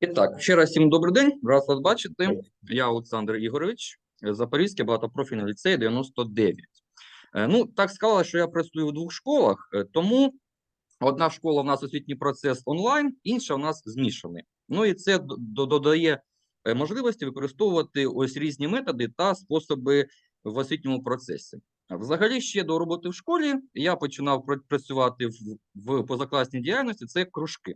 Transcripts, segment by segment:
І так, ще раз всім добрий день, рад вас бачити. Я Олександр Ігорович, Запорізький багатопрофільний ліцей 99. Е, Ну, так склало, що я працюю в двох школах, е, тому одна школа в нас освітній процес онлайн, інша в нас змішаний. Ну і це додає е, можливості використовувати ось різні методи та способи в освітньому процесі. Взагалі, ще до роботи в школі я починав пра- працювати в, в позакласній діяльності. Це кружки.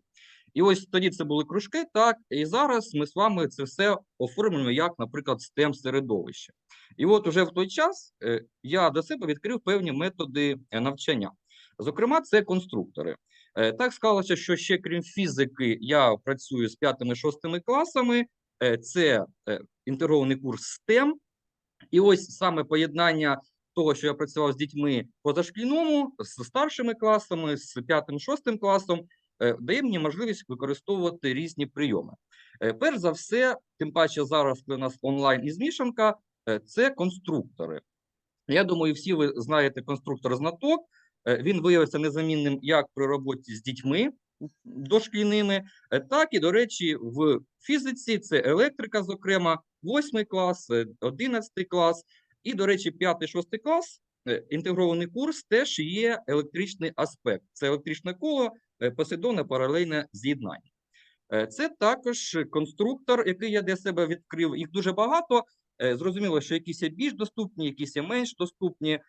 І ось тоді це були кружки, так, і зараз ми з вами це все оформлюємо як, наприклад, STEM середовище. І от уже в той час е, я до себе відкрив певні методи е, навчання. Зокрема, це конструктори. Е, Так склалося, що ще крім фізики, я працюю з п'ятими-шостими класами. Це інтегрований курс STEM. І ось саме поєднання того, що я працював з дітьми позашкільному, з старшими класами, з п'ятим-шостим класом, дає мені можливість використовувати різні прийоми. Е, Перш за все, тим паче зараз, у нас онлайн і змішанка, е, це конструктори. Я думаю, всі ви знаєте конструктор знаток. Е, Він виявився незамінним як при роботі з дітьми дошкільними, е, так і, до речі, в фізиці це електрика, зокрема, 8 клас, е, 11 клас, і, до речі, 5-6 клас. е, Інтегрований курс теж є електричний аспект. Це електричне коло, е, послідовне паралельне з'єднання. Е, Це також конструктор, який я для себе відкрив. Їх дуже багато. Е, Зрозуміло, що якісь є більш доступні, якісь є менш доступні.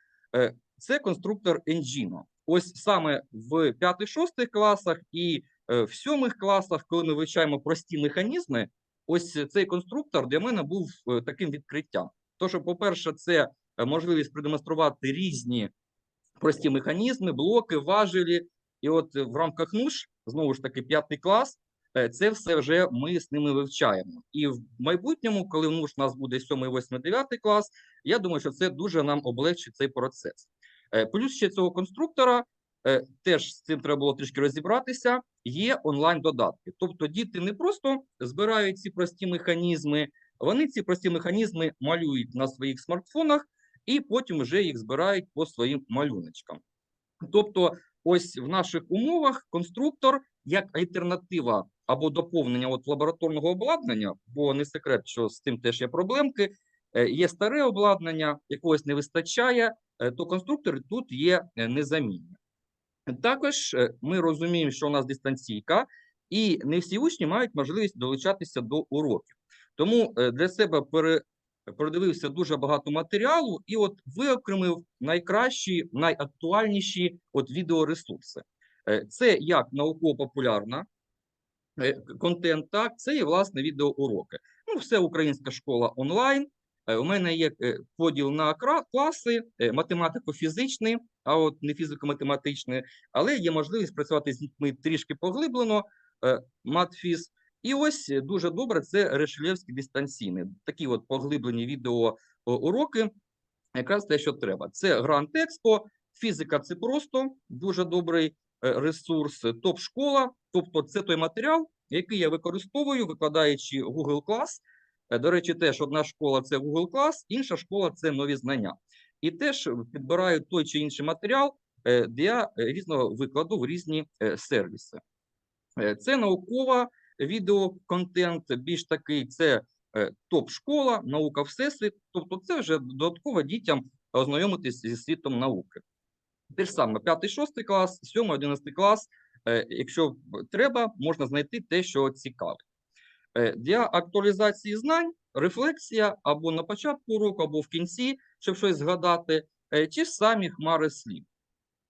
Це конструктор Engino. Ось саме в 5-6 класах і в 7 класах, коли ми вивчаємо прості механізми, ось цей конструктор для мене був таким відкриттям. Тож, по-перше, це можливість продемонструвати різні прості механізми, блоки, важелі. І от е, в рамках НУШ, знову ж таки, п'ятий клас, е, це все вже ми з ними вивчаємо. І в майбутньому, коли в НУШ у нас буде 7, 8, 9 клас, я думаю, що це дуже нам облегчить цей процес. Е, Плюс ще цього конструктора, теж з цим треба було трішки розібратися, є онлайн-додатки. Тобто діти не просто збирають ці прості механізми, вони ці прості механізми малюють на своїх смартфонах, і потім вже їх збирають по своїм малюночкам. Тобто, ось в наших умовах конструктор як альтернатива або доповнення от лабораторного обладнання, бо не секрет, що з цим теж є проблемки. е, Є старе обладнання, якогось не вистачає, е, то конструктори тут є е, незамінні. Також ми розуміємо, що у нас дистанційка, і не всі учні мають можливість долучатися до уроків. Тому для себе продивився дуже багато матеріалу і от виокремив найкращі, найактуальніші от відеоресурси. Е, Це як науково-популярна е, контент, так, це є власне відеоуроки. Ну, все українська школа онлайн. Е, У мене є поділ на класи, математико-фізичний, а от не фізико-математичний, але є можливість працювати з дітьми трішки поглиблено, матфіз. І ось е, дуже добре це Решелєвський дистанційний. Такі от поглиблені відео о, уроки, якраз те, що треба. Це Грант Експо, фізика це просто дуже добрий е, ресурс, е, топ-школа, тобто це той матеріал, який я використовую, викладаючи Google Class. Е, До речі, теж одна школа це Google Class, інша школа це нові знання. І теж підбираю той чи інший матеріал е, для е, різного викладу в різні е, сервіси. Е, Це наукова відеоконтент, більш такий це е, топ-школа, наука всесвіт. Тобто, це вже додатково дітям ознайомитись зі світом науки. Те ж саме 5-6 клас, 7-11 клас. е, Якщо треба, можна знайти те, що цікавить. Е, Для актуалізації знань, рефлексія або на початку уроку, або в кінці, щоб щось згадати, е, ті ж самі хмари слів.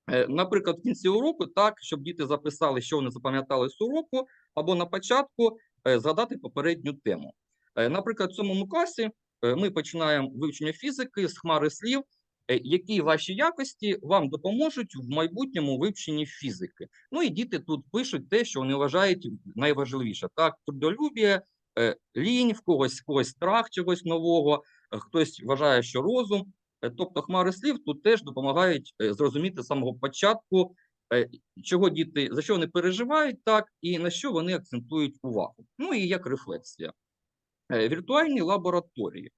Е, Наприклад, в кінці уроку, так, щоб діти записали, що вони запам'ятали з уроку, або на початку е, згадати попередню тему. Е, Наприклад, в цьому класі ми починаємо вивчення фізики з хмари слів, які ваші якості вам допоможуть в майбутньому вивченні фізики. Ну і діти тут пишуть те, що вони вважають найважливіше. Так, трудолюбія, лінь, в когось, в когось страх чогось нового, хтось вважає, що розум. Е, Тобто хмари слів тут теж допомагають е, зрозуміти з самого початку, е, чого діти, за що вони переживають, так, і на що вони акцентують увагу. Ну і як рефлексія. Віртуальні лабораторії.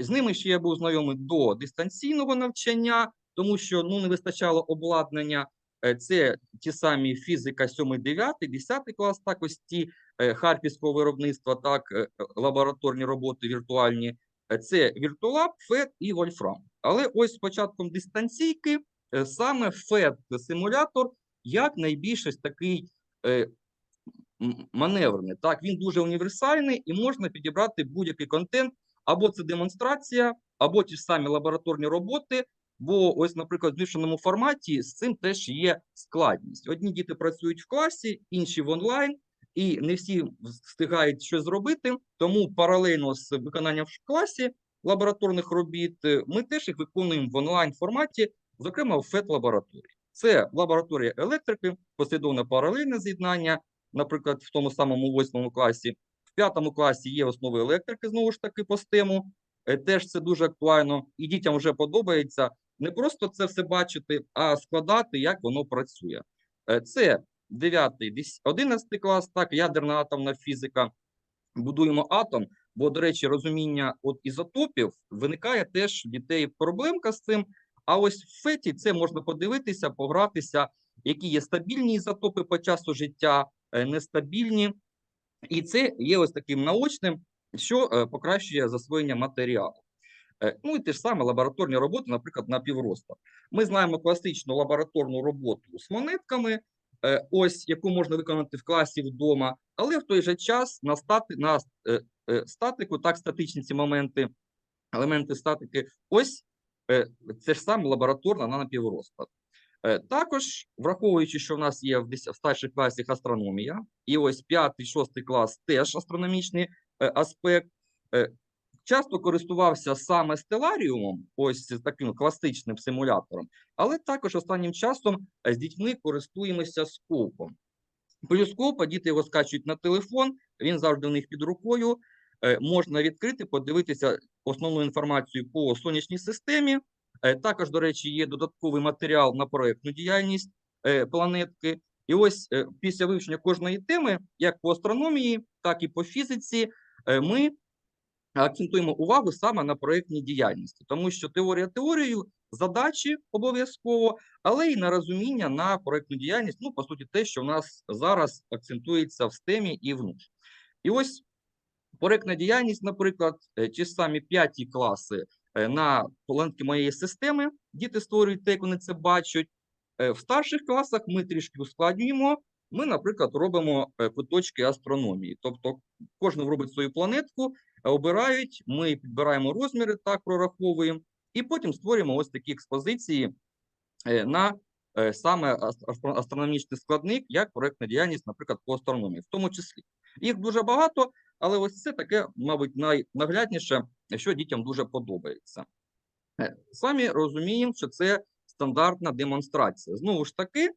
З ними ще я був знайомий до дистанційного навчання, тому що ну, не вистачало обладнання. Це ті самі фізика 7, 9, 10 клас, так ось ті харківського виробництва, так, лабораторні роботи віртуальні. Е, Це Віртулаб, ФЕД і Вольфрам. Але ось з початком дистанційки е, саме ФЕД-симулятор як найбільш ось такий е, маневрений. Так, він дуже універсальний і можна підібрати будь-який контент, або це демонстрація, або ті самі лабораторні роботи. Бо ось, наприклад, в змішаному форматі з цим теж є складність. Одні діти працюють в класі, інші в онлайн, і не всі встигають щось зробити. Тому паралельно з виконанням в класі лабораторних робіт е, ми теж їх виконуємо в онлайн форматі, зокрема в ФЕТ-лабораторії. Це лабораторія електрики, послідовне паралельне з'єднання, наприклад, в тому самому восьмому класі. В п'ятому класі є основи електрики, знову ж таки, по стему. Е, Теж це дуже актуально, і дітям вже подобається не просто це все бачити, а складати, як воно працює. Е, Це 9, 11 клас, так, ядерна атомна фізика. Будуємо атом, бо, до речі, розуміння от ізотопів виникає теж в дітей проблемка з цим. А ось в феті це можна подивитися, погратися, які є стабільні ізотопи по часу життя, е, нестабільні. І це є ось таким наочним, що е, покращує засвоєння матеріалу. Е, Ну і те ж саме лабораторні роботи, наприклад, на півроста. Ми знаємо класичну лабораторну роботу з монетками, ось яку можна виконати в класі вдома, але в той же час на, стати, на е, е, статику, так, статичні ці моменти, елементи статики, ось е, це ж саме лабораторна на напівроста. Е, Також, враховуючи, що в нас є в, старших класах астрономія, і ось 5-6 клас теж астрономічний е, аспект, е, часто користувався саме стеларіумом, ось таким класичним симулятором, але також останнім часом е, з дітьми користуємося скопом. Плюс скопа діти його скачують на телефон, він завжди у них під рукою. Е, Можна відкрити, подивитися основну інформацію по сонячній системі. Е, Також, до речі, є додатковий матеріал на проєктну діяльність планетки. І ось після вивчення кожної теми, як по астрономії, так і по фізиці, ми акцентуємо увагу саме на проєктній діяльності, тому що теорія теорією, задачі обов'язково, але й на розуміння на проєктну діяльність. Ну, по суті, те, що в нас зараз акцентується в STEM і в І ось проєктна діяльність, наприклад, е, ті самі п'яті класи е, на планетки моєї системи, діти створюють те, як вони це бачать. Е, В старших класах ми трішки ускладнюємо. Ми, наприклад, робимо е, куточки астрономії. Тобто кожен робить свою планетку, е, обирають, ми підбираємо розміри, так прораховуємо, і потім створюємо ось такі експозиції е, на саме ас- астрономічний складник, як проєктна діяльність, наприклад, по астрономії, в тому числі. Їх дуже багато, але ось це таке, мабуть, найнаглядніше, що дітям дуже подобається. Самі розуміємо, що це стандартна демонстрація. Знову ж таки,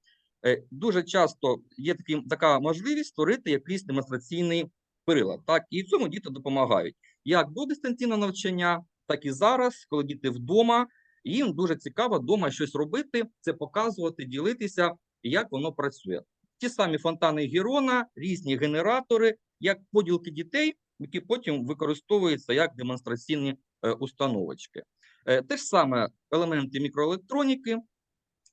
дуже часто є такий, така можливість створити якийсь демонстраційний прилад. Так, і цьому діти допомагають як до дистанційного навчання, так і зараз, коли діти вдома. Їм дуже цікаво вдома щось робити, це показувати, ділитися, як воно працює. Ті самі фонтани Герона, різні генератори, як поділки дітей, які потім використовуються як демонстраційні е, установочки. Е, Те ж саме елементи мікроелектроніки.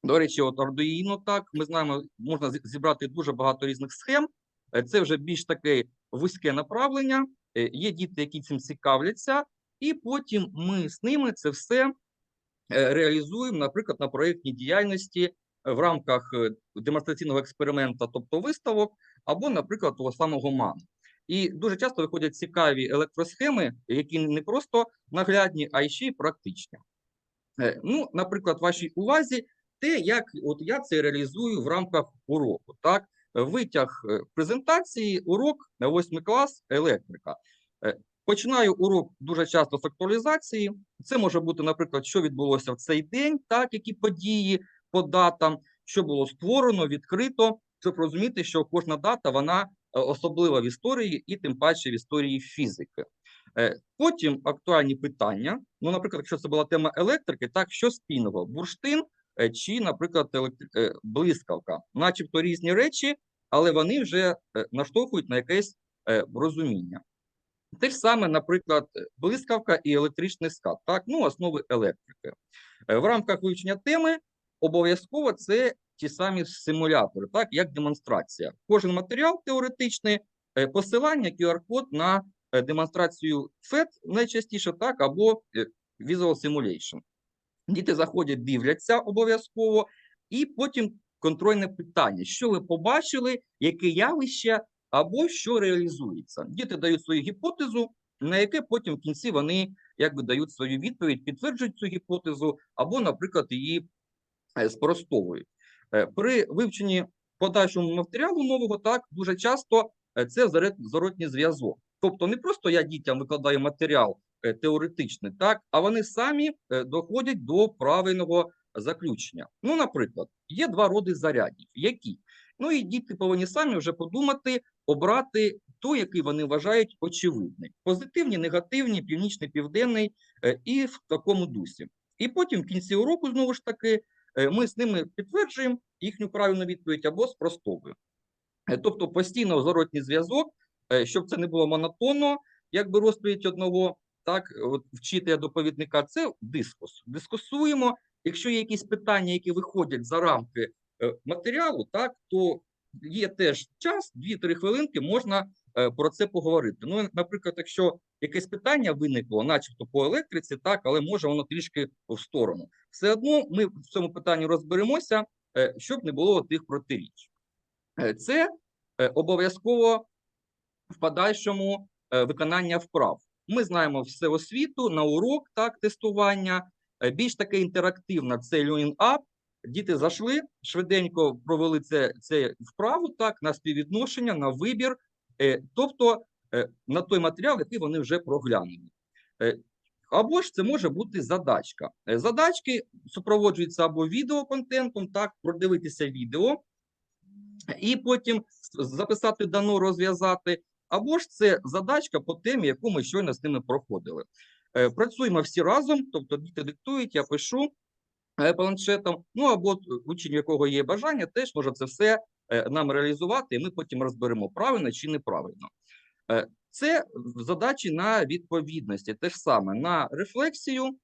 До речі, от Arduino, так, ми знаємо, можна зібрати дуже багато різних схем. Е, Це вже більш таке вузьке направлення. Е, Є діти, які цим цікавляться, і потім ми з ними це все е, реалізуємо, наприклад, на проєктній діяльності в рамках демонстраційного експеримента, тобто виставок, або, наприклад, того самого МАН. І дуже часто виходять цікаві електросхеми, які не просто наглядні, а й ще й практичні. Ну, наприклад, вашій увазі те, як от я це реалізую в рамках уроку. Так, витяг е, презентації, урок на 8 клас електрика. Е, Починаю урок дуже часто з актуалізації. Це може бути, наприклад, що відбулося в цей день, так, які події по датам, що було створено, відкрито, щоб розуміти, що кожна дата вона е, особлива в історії і тим паче в історії фізики. Потім актуальні питання. Ну, наприклад, якщо це була тема електрики, так що спільного? Бурштин чи, наприклад, е, блискавка, начебто різні речі, але вони вже е, наштовхують на якесь е, розуміння. Те ж саме, наприклад, блискавка і електричний скат, так, ну, основи електрики. Е, В рамках вивчення теми обов'язково це ті самі симулятори, так як демонстрація. Кожен матеріал теоретичний, е, посилання, QR-код на е, демонстрацію FET найчастіше так, або е, Visual Simulation. Діти заходять, дивляться обов'язково, і потім контрольне питання: що ви побачили, яке явище або що реалізується. Діти дають свою гіпотезу, на яке потім в кінці вони якби дають свою відповідь, підтверджують цю гіпотезу, або, наприклад, її е, спростовують. Е, При вивченні подальшому матеріалу нового так дуже часто е, це зворотній зв'язок. Тобто не просто я дітям викладаю матеріал е, теоретичний, так, а вони самі е, доходять до правильного заключення. Ну, наприклад, є два роди зарядів. Які? Ну і діти повинні самі вже подумати, обрати той, який вони вважають очевидний. Позитивні, негативні, північний, південний е, і в такому дусі. І потім в кінці уроку, знову ж таки, ми з ними підтверджуємо їхню правильну відповідь або спростовуємо. Тобто постійно зворотній зв'язок, щоб це не було монотонно, якби розповідь одного, так, от вчителя доповідника, це дискус. Дискусуємо. Якщо є якісь питання, які виходять за рамки е, матеріалу, так, то є теж час, 2-3 хвилинки, можна е, про це поговорити. Ну, наприклад, якщо якесь питання виникло, начебто по електриці, так, але може воно трішки в сторону. Все одно ми в цьому питанні розберемося, е, щоб не було тих протиріч. Це обов'язково в подальшому виконання вправ. Ми знаємо все освіту на урок, так, тестування. Е, Більш таке інтерактивне це Learning Up. Діти зайшли, швиденько провели це, це вправу, так, на співвідношення, на вибір, е, тобто е, на той матеріал, який вони вже проглянули. Або ж це може бути задачка. Задачки супроводжуються або відеоконтентом, так, продивитися відео, і потім записати дано, розв'язати. Або ж це задачка по темі, яку ми щойно з ними проходили. Е, Працюємо всі разом, тобто діти диктують, я пишу е, планшетом. Ну або учень, якого є бажання, теж може це все е, нам реалізувати, і ми потім розберемо правильно чи неправильно. Це задачі на відповідності, те ж саме на рефлексію,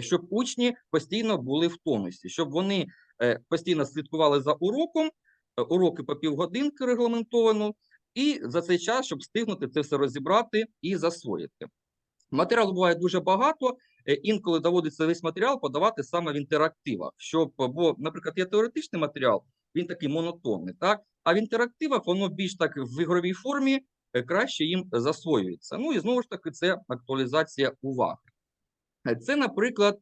щоб учні постійно були в тонусі, щоб вони постійно слідкували за уроком, уроки по півгодинки регламентовано, і за цей час, щоб встигнути це все розібрати і засвоїти. Матеріалу буває дуже багато, е, інколи доводиться весь матеріал подавати саме в інтерактивах, щоб, бо, наприклад, є теоретичний матеріал, він такий монотонний, так? А в інтерактивах воно більш так в ігровій формі е, краще їм засвоюється. Ну і знову ж таки, це актуалізація уваги. Е, Це, наприклад.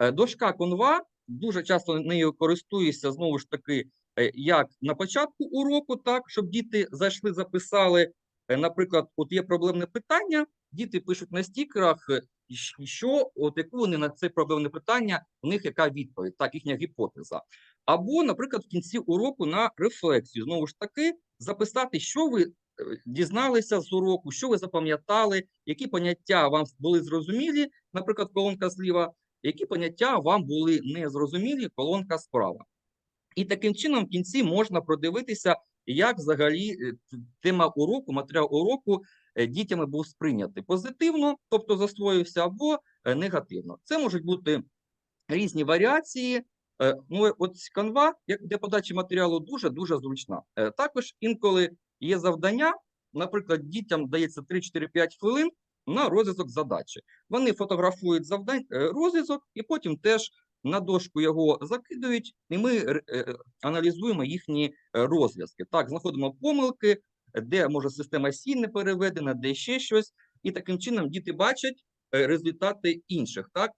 Е, Дошка Canva, дуже часто нею користуюся, знову ж таки, е, як на початку уроку, так, щоб діти зайшли, записали. Е, Наприклад, от є проблемне питання, діти пишуть на стікерах, е, що, от яку вони на це проблемне питання, у них яка відповідь, так, їхня гіпотеза. Або, наприклад, в кінці уроку на рефлексію, знову ж таки, записати, що ви дізналися з уроку, що ви запам'ятали, які поняття вам були зрозумілі, наприклад, колонка зліва, які поняття вам були незрозумілі, колонка справа. І таким чином в кінці можна продивитися, як взагалі е, тема уроку, матеріал уроку е, дітями був сприйнятий позитивно, тобто засвоївся, або е, негативно. Це можуть бути різні варіації. Ну, от Canva, як для подачі матеріалу, дуже дуже зручна. Також інколи є завдання, наприклад, дітям дається 3-4-5 хвилин на розв'язок задачі. Вони фотографують завдань, е, розв'язок і потім теж на дошку його закидують, і ми е, аналізуємо їхні е, розв'язки. Так, знаходимо помилки, е, де може система Сі не переведена, де ще щось. І таким чином діти бачать е, результати інших. Так,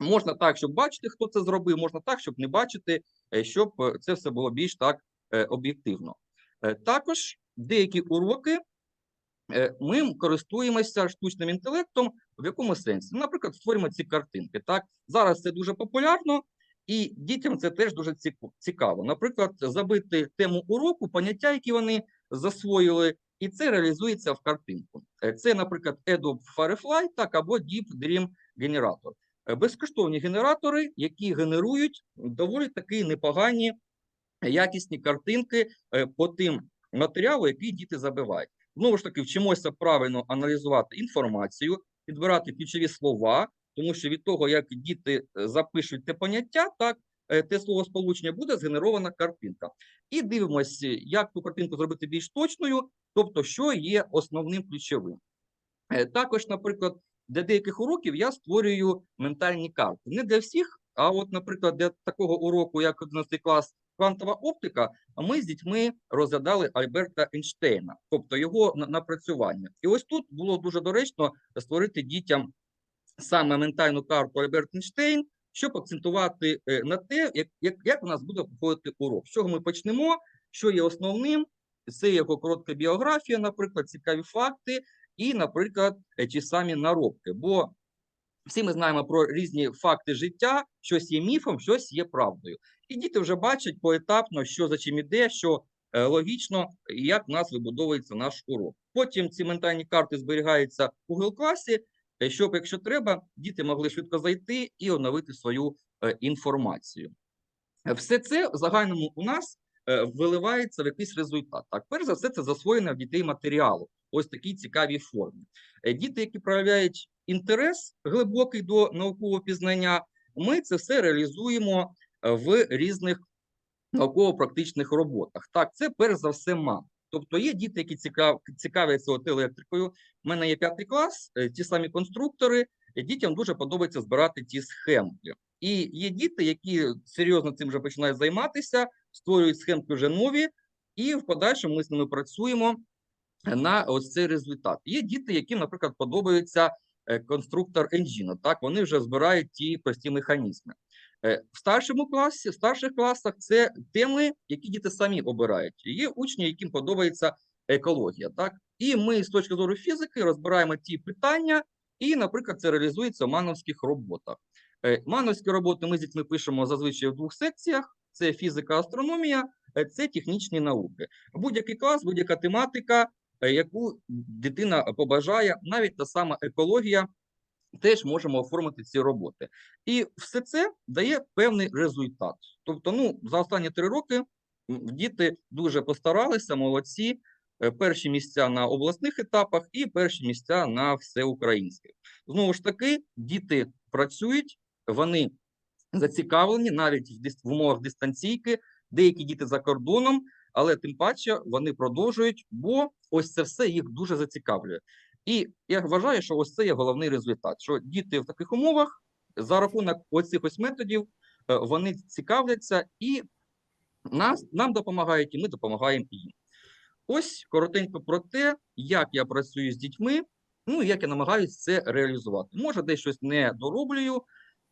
можна так, щоб бачити, хто це зробив, можна так, щоб не бачити, е, щоб е, це все було більш так е, об'єктивно. Е, Також деякі уроки е, ми користуємося штучним інтелектом в якому сенсі? Наприклад, створюємо ці картинки. Так зараз це дуже популярно, і дітям це теж дуже цікаво. Наприклад, забити тему уроку, поняття, які вони засвоїли, і це реалізується в картинку. Е, Це, наприклад, Adobe Firefly, так або Deep Dream Generator. Е, Безкоштовні генератори, які генерують доволі такі непогані якісні картинки е, по тим матеріалу, який діти забивають. Знову ж таки, вчимося правильно аналізувати інформацію, підбирати ключові слова, тому що від того, як діти е, запишуть те поняття, так е, те словосполучення, буде згенерована картинка. І дивимося, як ту картинку зробити більш точною, тобто, що є основним ключовим. Е, Також, наприклад, для деяких уроків я створюю ментальні карти. Не для всіх, а от, наприклад, для такого уроку, як 11 клас квантова оптика, ми з дітьми розглядали Альберта Ейнштейна, тобто його на- напрацювання. І ось тут було дуже доречно створити дітям саме ментальну карту Альберт Ейнштейн, щоб акцентувати е, на те, як, як, як у нас буде проходити урок. З чого ми почнемо, що є основним, це його коротка біографія, наприклад, цікаві факти, і, наприклад, е, ті самі наробки. Бо всі ми знаємо про різні факти життя, щось є міфом, щось є правдою. І діти вже бачать поетапно, що за чим іде, що е, логічно, як в нас вибудовується наш урок. Потім ці ментальні карти зберігаються у Google класі, е, щоб, якщо треба, діти могли швидко зайти і оновити свою е, інформацію. Все це в загальному у нас виливається в якийсь результат. Так, перш за все, це засвоєння в дітей матеріалу, ось такій цікавій формі. Діти, які проявляють інтерес глибокий до наукового пізнання, ми це все реалізуємо е, в різних науково-практичних роботах. Так, це перш за все мам. Тобто є діти, які цікав, цікавляться от електрикою. У мене є п'ятий клас, е, ті самі конструктори. Дітям дуже подобається збирати ті схемки. І є діти, які серйозно цим вже починають займатися, створюють схемки вже нові, і в подальшому ми з ними працюємо на ось цей результат. Є діти, яким, наприклад, подобається конструктор енджіна. Так, вони вже збирають ті прості механізми. Е, В старшому класі, в старших класах це теми, які діти самі обирають. Є учні, яким подобається екологія. Так, і ми з точки зору фізики розбираємо ті питання, і, наприклад, це реалізується в мановських роботах. Е, Мановські роботи ми з дітьми пишемо зазвичай в двох секціях: це фізика, астрономія, е, це технічні науки. Будь-який клас, будь-яка тематика, е, яку дитина побажає, навіть та сама екологія, теж можемо оформити ці роботи. І все це дає певний результат. Тобто, ну, за останні три роки діти дуже постаралися, молодці. Е, Перші місця на обласних етапах і перші місця на всеукраїнських. Знову ж таки, діти працюють, вони зацікавлені навіть в умовах дистанційки, деякі діти за кордоном, але тим паче вони продовжують, бо ось це все їх дуже зацікавлює. І я вважаю, що ось це є головний результат, що діти в таких умовах за рахунок оцих ось методів е, вони цікавляться і нас, нам допомагають, і ми допомагаємо їм. Ось коротенько про те, як я працюю з дітьми, ну як я намагаюся це реалізувати. Може, десь щось не дороблюю,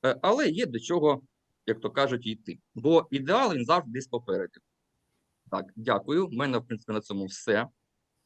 е, але є до чого, як то кажуть, йти. Бо ідеал він завжди десь попереду. Так, дякую. У мене, в принципі, на цьому все.